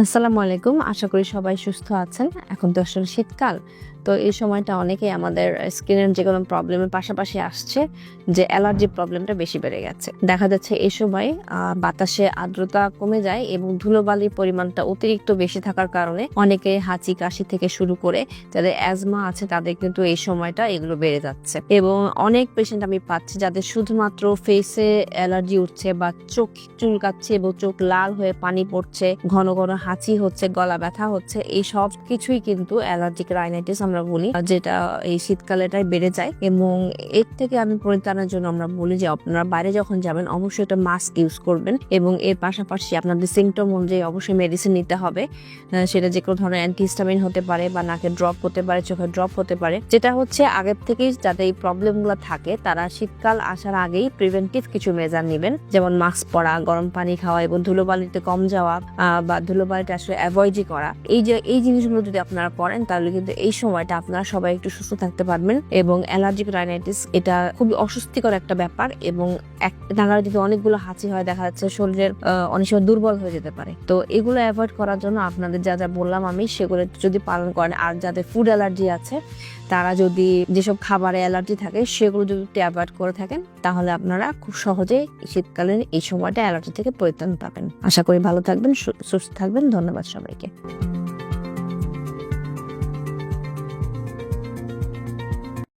আসসালামু আলাইকুম। আশা করি সবাই সুস্থ আছেন। এখন তো আসলে শীতকাল। তো এই সময়টা অনেকেই আমাদের স্কিনের যে কোনো প্রবলেমের পাশাপাশি আসছে যে অ্যালার্জি প্রবলেমটা বেশি বেড়ে গেছে। দেখা যাচ্ছে এই সময় বাতাসে আর্দ্রতা কমে যায় এবং ধুলোবালির পরিমাণটা অতিরিক্ত বেশি থাকার কারণে অনেকে হাঁচি, কাশি থেকে শুরু করে যাদের অ্যাজমা আছে তাদের কিন্তু এই সময়টা এগুলো বেড়ে যাচ্ছে। এবং অনেক পেশেন্ট আমি পাচ্ছি যাদের শুধুমাত্র ফেসে অ্যালার্জি উঠছে বা চোখ চুলকাচ্ছে এবং চোখ লাল হয়ে পানি পড়ছে, ঘন ঘন হাঁচি হচ্ছে, গলা ব্যথা হচ্ছে, এই সব কিছুই কিন্তু অ্যালার্জিক রাইনাইটিস আমরা বলি যেটা এই শীতকালে এটাই বেড়ে যায়। এবং এর থেকে আমি পরিত্রাণের জন্য আমরা বলি যে, আপনারা বাইরে যখন যাবেন, অবশ্যই একটা মাস্ক ইউজ করবেন। এবং এর পাশাপাশি আপনাদের সিমটম অনুযায়ী অবশ্যই মেডিসিন নিতে হবে। সেটা যে কোনো ধরনের অ্যান্টিহিস্টামিন হতে পারে বা নাকে ড্রপ হতে পারে, চোখে ড্রপ হতে পারে। যেটা হচ্ছে আগের থেকেই যাতে এই প্রবলেমগুলো থাকে, তারা শীতকাল আসার আগেই প্রিভেন্টিভ কিছু মেজার নেবেন। যেমন মাস্ক পরা, গরম পানি খাওয়া এবং ধুলোবালিতে কম যাওয়া বা ধুলোবালিটা আসলে অ্যাভয়েডই করা। এই যে, এই জিনিসগুলো যদি আপনারা করেন তাহলে কিন্তু এই সময়টা আপনারা সবাই একটু সুস্থ থাকতে পারবেন এবং অ্যালার্জিক রাইনাইটিস এটা খুবই অস্বস্তিকর একটা ব্যাপার এবং এক নাগারে যদি অনেকগুলো হাঁচি হয়, দেখা যাচ্ছে শরীরের অনেক সময় দুর্বল হয়ে যেতে পারে। তো এগুলো অ্যাভয়েড করার জন্য আপনাদের যা যা বললাম আমি সেগুলো যদি পালন করেন, আর যাদের ফুড অ্যালার্জি আছে, তারা যদি যেসব খাবারে অ্যালার্জি থাকে সেগুলো যদি অ্যাভয়েড করে থাকেন, তাহলে আপনারা খুব সহজেই শীতকালীন এই সময়টা অ্যালার্জি থেকে পরিত্রাণ পাবেন। আশা করি ভালো থাকবেন সুস্থ থাকবেন, ধন্যবাদ সবাইকে।